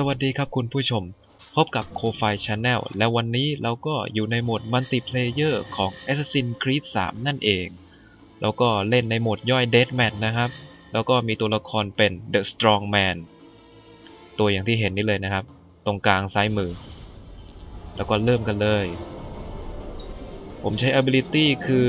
สวัสดีครับคุณผู้ชม พบกับโคไฟ Channel และวันนี้เราก็อยู่ในโหมดมัลติเพลเยอร์ของ Assassin's Creed 3 นั่นเอง แล้วก็เล่นในโหมดย่อย Deathmatch นะครับ แล้วก็มีตัวละครเป็น The Strong Man ตัวอย่างที่เห็นนี่เลยนะครับ ตรงกลางซ้ายมือ แล้วก็เริ่มกันเลย ผมใช้ ability คือ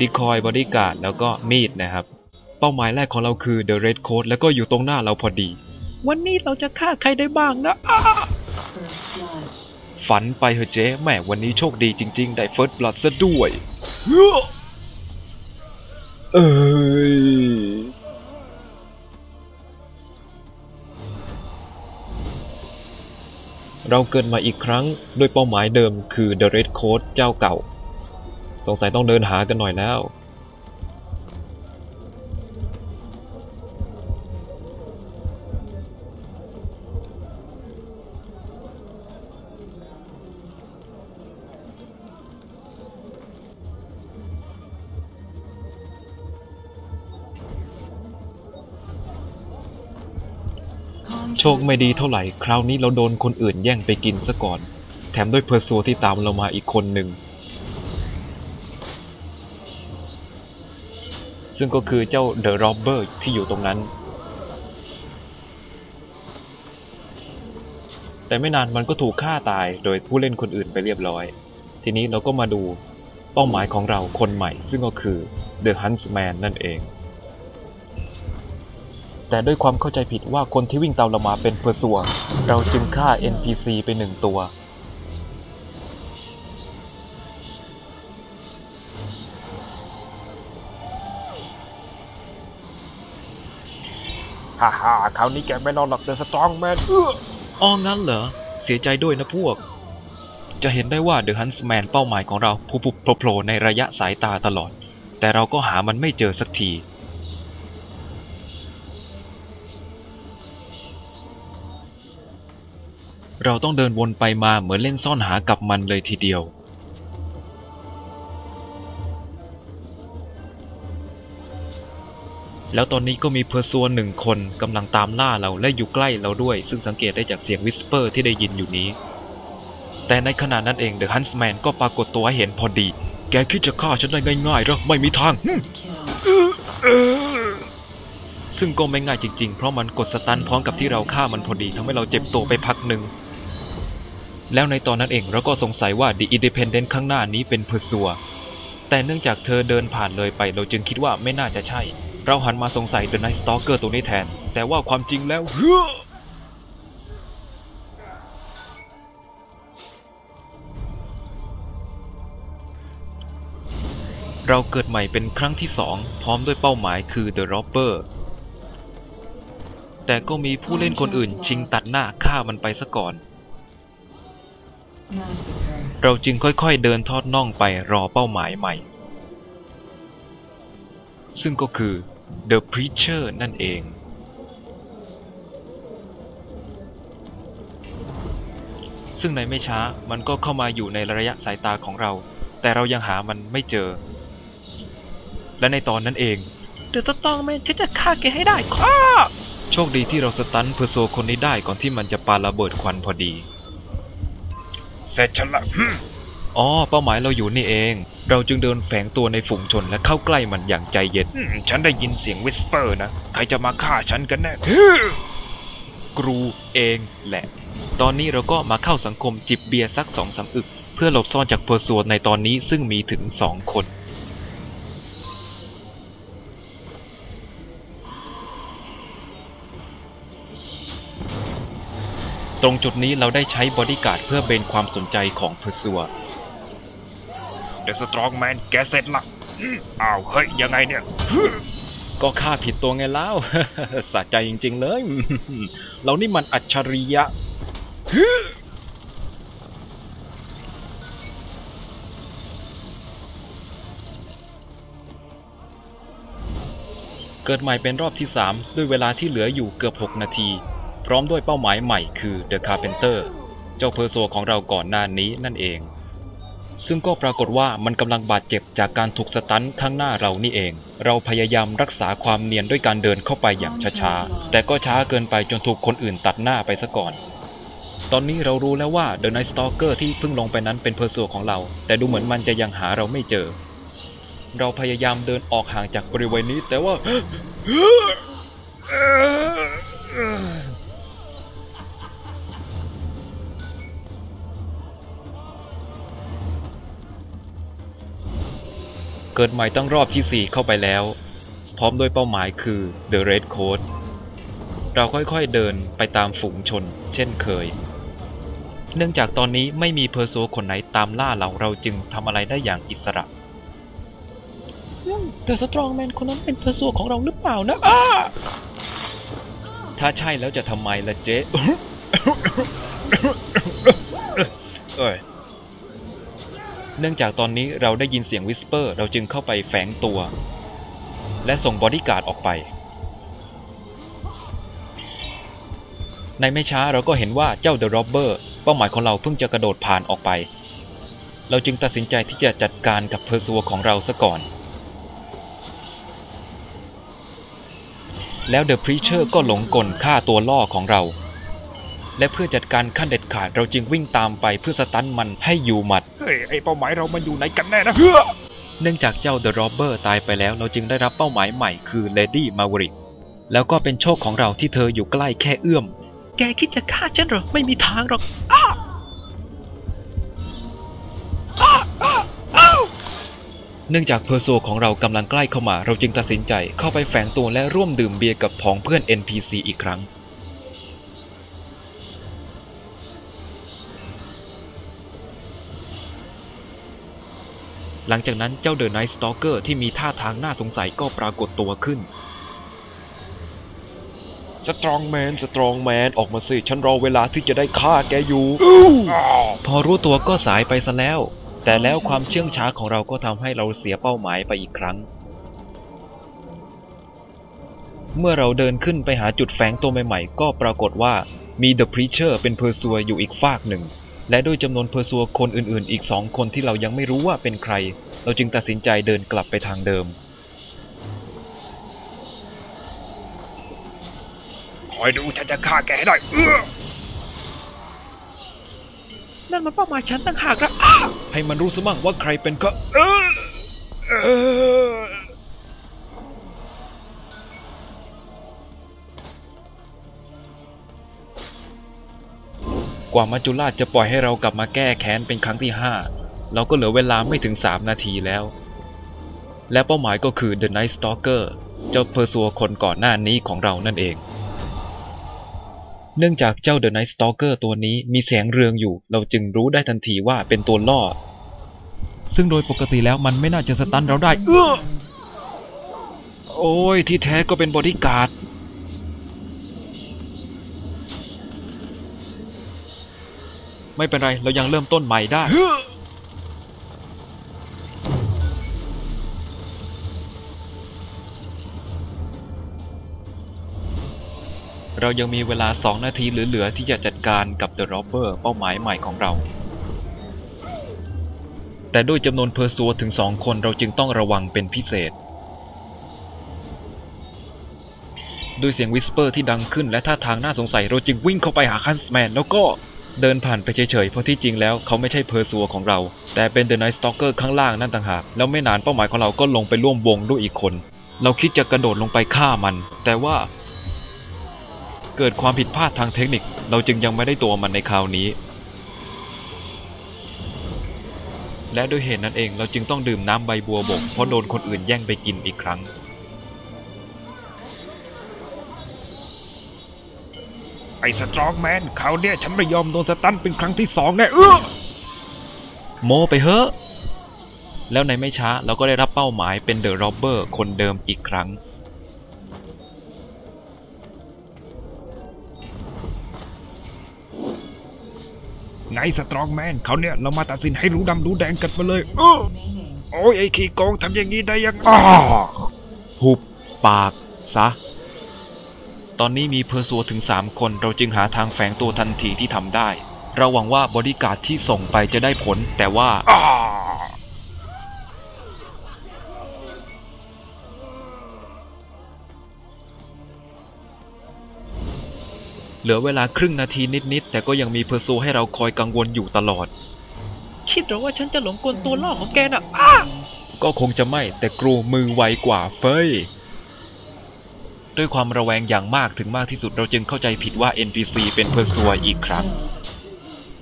Decoy Bodyguard แล้วก็มีดนะครับ เป้าหมายแรกของเราคือ The Red Coat แล้วก็อยู่ตรงหน้าเราพอดี วันนี้เราจะฆ่าใครได้บ้างนะฝันไปเหอะเจ๊แหม่วันนี้โชคดีจริง ๆ ได้ First Blood ซะด้วย เอ้ยเราเกิดมาอีกครั้งด้วยเป้าหมายเดิมคือ The Red Coat เจ้าเก่า สงสัยต้องเดินหากันหน่อยแล้ว โชคไม่ดีเท่าไหร่ คราวนี้เราโดนคนอื่นแย่งไปกินซะก่อน แถมด้วยเพอร์ซัวที่ตามเรามาอีกคนหนึ่ง ซึ่งก็คือเจ้าเดอะ o อบเบอร์ที่อยู่ตรงนั้น แต่ไม่นานมันก็ถูกฆ่าตายโดยผู้เล่นคนอื่นไปเรียบร้อย ทีนี้เราก็มาดูเป้าหมายของเราคนใหม่ ซึ่งก็คือ The Huntsman นั่นเอง แต่ด้วยความเข้าใจผิดว่าคนที่วิ่งตามเรามาเป็นเพอร์ซัวเราจึงฆ่า NPC ไปหนึ่งตัว ฮ่าฮ่าคราวนี้แกไม่รอดหรอกเดอสตรองแมนเอออ๋องั้นเหรอ เสียใจด้วยนะพวก จะเห็นได้ว่าเดอะฮันส์แมนเป้าหมายของเราพุบๆโผล่ในระยะสายตาตลอด แต่เราก็หามันไม่เจอสักที เราต้องเดินวนไปมาเหมือนเล่นซ่อนหากับมันเลยทีเดียว แล้วตอนนี้ก็มีเพอร์ซัวหนึ่งคนกำลังตามล่าเราและอยู่ใกล้เราด้วย ซึ่งสังเกตได้จากเสียงวิสเปอร์ที่ได้ยินอยู่นี้ แต่ในขณะนั้นเองเดอะฮันส์แมนก็ปรากฏตัวให้เห็นพอดี แกคิดจะฆ่าฉันได้ง่ายๆหรอไม่มีทางซึ่งก็ไม่ง่ายจริงๆ เพราะมันกดสตันพร้อมกับที่เราฆ่ามันพอดีทำให้เราเจ็บตัวไปพักหนึ่ง แล้วในตอนนั้นเองเราก็สงสัยว่า The Independent ข้างหน้านี้เป็นเพอร์ซัวแต่เนื่องจากเธอเดินผ่านเลยไปเราจึงคิดว่าไม่น่าจะใช่ เราหันมาสงสัย The Night Stalker ตัวนี้แทน แต่ว่าความจริงแล้วเราเกิดใหม่เป็นครั้งที่สองพร้อมด้วยเป้าหมายคือ The Robber แต่ก็มีผู้เล่นคนอื่นชิงตัดหน้าฆ่ามันไปซะก่อน เราจึงค่อยๆเดินทอดน่องไปรอเป้าหมายใหม่ ซึ่งก็คือ The Preacher นั่นเอง ซึ่งในไม่ช้ามันก็เข้ามาอยู่ในระยะสายตาของเรา แต่เรายังหามันไม่เจอ และในตอนนั้นเองเดอะสตองแมนฉันจะฆ่าแกให้ได้ข้าโชคดีที่เราสตันเพอร์โซคนนี้ได้ก่อนที่มันจะปาระเบิดควันพอดี เสร็จฉันละอ๋อ เป้าหมายเราอยู่นี่เอง เราจึงเดินแฝงตัวในฝูงชนและเข้าใกล้มันอย่างใจเย็น ฉันได้ยินเสียงวิสเปอร์นะ ใครจะมาฆ่าฉันกันแน่กรูเองแหละ ตอนนี้เราก็มาเข้าสังคมจิบเบียร์สักสองสามอึก เพื่อหลบซ่อนจากเพอร์ซัวในตอนนี้ซึ่งมีถึงสองคน ตรงจุดนี้เราได้ใช้บอดี้การ์ดเพื่อเบนความสนใจของเพอร์ซัวเดอะสตรองแมนแกเสร็จละอ้าวเฮ้ยยังไงเนี่ย ก็ฆ่าผิดตัวไงแล้วสะใจจริง ๆ เลย เรานี่มันอัจฉริยะเกิดใหม่เป็นรอบที่ 3 ด้วยเวลาที่เหลืออยู่เกือบ 6 นาที พร้อมด้วยเป้าหมายใหม่คือ The Carpenter เจ้าเพอร์โซของเราก่อนหน้านี้นั่นเอง ซึ่งก็ปรากฏว่ามันกำลังบาดเจ็บจากการถูกสตันข้างหน้าเรานี่เอง เราพยายามรักษาความเนียนด้วยการเดินเข้าไปอย่างช้าๆ แต่ก็ช้าเกินไปจนถูกคนอื่นตัดหน้าไปซะก่อน ตอนนี้เรารู้แล้วว่า The Night Stalker ที่เพิ่งลงไปนั้นเป็นเพอร์ซัวของเรา แต่ดูเหมือนมันจะยังหาเราไม่เจอ เราพยายามเดินออกห่างจากบริเวณนี้แต่ว่า เกิดใหม่ตั้งรอบที่ 4 เข้าไปแล้ว พร้อมด้วยเป้าหมายคือ The Red Coat เราค่อยๆเดินไปตามฝูงชน เช่นเคย เนื่องจากตอนนี้ไม่มีเพอร์โซคนไหนตามล่าเราเราจึงทำอะไรได้อย่างอิสระเดอะสตรองแมนคนนั้นเป็นเพอร์โซของเราหรือเปล่านะอ้าถ้าใช่แล้วจะทำไมล่ะเจ๊เอ้ย เนื่องจากตอนนี้เราได้ยินเสียงวิสเปอร์ เราจึงเข้าไปแฝงตัว และส่งบอดี้การ์ดออกไป ในไม่ช้าเราก็เห็นว่าเจ้าเดอะร็อบเบอร์เป้าหมายของเราเพิ่งจะกระโดดผ่านออกไป เราจึงตัดสินใจที่จะจัดการกับเพอร์ซัวของเราซะก่อน แล้วเดอะพรีเชอร์ก็หลงกลฆ่าตัวล่อของเรา และเพื่อจัดการขั้นเด็ดขาดเราจึงวิ่งตามไปเพื่อสตันมันให้อยู่หมัด เฮ้ยไอเป้าหมายเรามันอยู่ไหนกันแน่นะเฮ้อเนื่องจากเจ้า The Robber ตายไปแล้วเราจึงได้รับเป้าหมายใหม่คือ Lady Maverick แล้วก็เป็นโชคของเราที่เธออยู่ใกล้แค่เอื้อม แกคิดจะฆ่าฉันเหรอ ไม่มีทางหรอกอ้าอ้าอ้าอ้าวเนื่องจากเพอร์โซของเรากำลังใกล้เข้ามา เราจึงตัดสินใจเข้าไปแฝงตัวและร่วมดื่มเบียร์กับผองเพื่อน NPC อีกครั้ง หลังจากนั้นเจ้าเดอะไนท์สตอ k เกอร์ที่มีท่าทางน่าสงสัยก็ปรากฏตัวขึ้น สตรองแมน สตรองแมน ออกมาสิ ฉันรอเวลาที่จะได้ฆ่าแกอยู่อ้าวพอรู้ตัวก็สายไปซะแล้ว แต่แล้วความเชื่องช้าของเราก็ทำให้เราเสียเป้าหมายไปอีกครั้ง เมื่อเราเดินขึ้นไปหาจุดแฝงตัวใหม่ๆ ก็ปรากฏว่ามี The Preacher เป็นเพอร์ซัวอยู่อีกฝากหนึ่ง และด้วยจำนวนเพอร์ซัวคนอื่นๆ อีกสองคนที่เรายังไม่รู้ว่าเป็นใคร เราจึงตัดสินใจเดินกลับไปทางเดิม คอยดูฉันจะฆ่าแกให้ได้เอื้อนั่นมันเป้าหมายฉันต่างหากนะอ้าให้มันรู้ซะมั่งว่าใครเป็นก็เออเออ ว่ามัจจุราชจะปล่อยให้เรากลับมาแก้แค้นเป็นครั้งที่5เราก็เหลือเวลาไม่ถึง 3 นาทีแล้ว และเป้าหมายก็คือ The Night Stalker เจ้าเพอร์ซัวคนก่อนหน้านี้ของเรานั่นเอง เนื่องจากเจ้า The Night Stalker ตัวนี้มีแสงเรืองอยู่ เราจึงรู้ได้ทันทีว่าเป็นตัวล่อ ซึ่งโดยปกติแล้วมันไม่น่าจะสตันเราได้ เออโอ้ยที่แท้ก็เป็นบอดี้การ์ด ไม่เป็นไร เรายังเริ่มต้นใหม่ได้เฮ้อเรายังมีเวลา 2 นาทีเหลือ ๆ ที่จะจัดการกับ The Robber เป้าหมายใหม่ของเรา แต่ด้วยจำนวนเพอร์ซัวถึง 2 คนเราจึงต้องระวังเป็นพิเศษด้วยเสียงวิสเปอร์ที่ดังขึ้นและท่าทางน่าสงสัยเราจึงวิ่งเข้าไปหาคันส์แมนแล้วก็ เดินผ่านไปเฉยๆ เพราะที่จริงแล้วเขาไม่ใช่เพอร์ซัวของเรา แต่เป็น The Night Stalker ข้างล่างนั่นต่างหาก แล้วไม่นานเป้าหมายของเราก็ลงไปร่วมวงด้วยอีกคน เราคิดจะกระโดดลงไปฆ่ามัน แต่ว่า เกิดความผิดพลาดทางเทคนิค เราจึงยังไม่ได้ตัวมันในคราวนี้ และด้วยเหตุนั้นเองเราจึงต้องดื่มน้ำใบบัวบกเพราะโดนคนอื่นแย่งไปกินอีกครั้ง ไอสตรองแมนคราวเนี้ยฉันไม่ยอมโดนสตันเป็นครั้งที่สองแน่เอื้อโมไปเฮ้อะ แล้วในไม่ช้าเราก็ได้รับเป้าหมายเป็นเดอะ r ็อบเบอร์คนเดิมอีกครั้ง ไงสตรองแมนเขาวเนี่ยเรามาตัดสินให้รู้ดำรู้แดงกันมาเลย เออโอ้ยไอขี้โกงทำอย่างนี้ได้ยังอ้าหุบปากซะ ตอนนี้มีเพอร์ซัวถึง 3 คน เราจึงหาทางแฝงตัวทันทีที่ทำได้ เราหวังว่าบริการที่ส่งไปจะได้ผล แต่ว่า เหลือเวลาครึ่งนาทีนิด ๆ แต่ก็ยังมีเพอร์ซัวให้เราคอยกังวลอยู่ตลอด คิดหรอว่าฉันจะหลงกลตัวล่อของแกน่ะ ก็คงจะไม่ แต่กรูมือไวกว่าเฟย ด้วยความระแวงอย่างมากถึงมากที่สุดเราจึงเข้าใจผิดว่า NPC เป็นเพอร์ซัวอีกครั้ง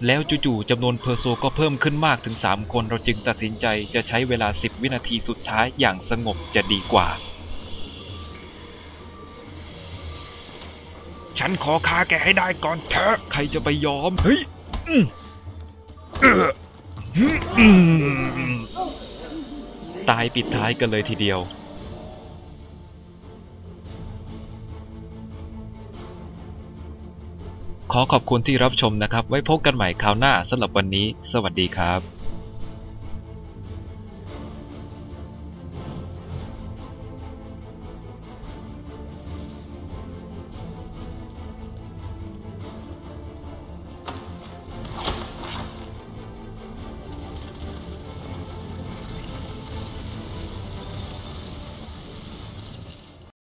แล้วจู่ๆจำนวนเพอร์โซก็เพิ่มขึ้นมากถึง 3 คนเราจึงตัดสินใจจะใช้เวลา 10 วินาทีสุดท้ายอย่างสงบจะดีกว่า ฉันขอฆ่าแกให้ได้ก่อนเถอะใครจะไปยอม เฮ้ยอืมเอออืมตายปิดท้ายกันเลยทีเดียว ขอขอบคุณที่รับชมนะครับ ไว้พบกันใหม่คราวหน้าสำหรับวันนี้ สวัสดีครับ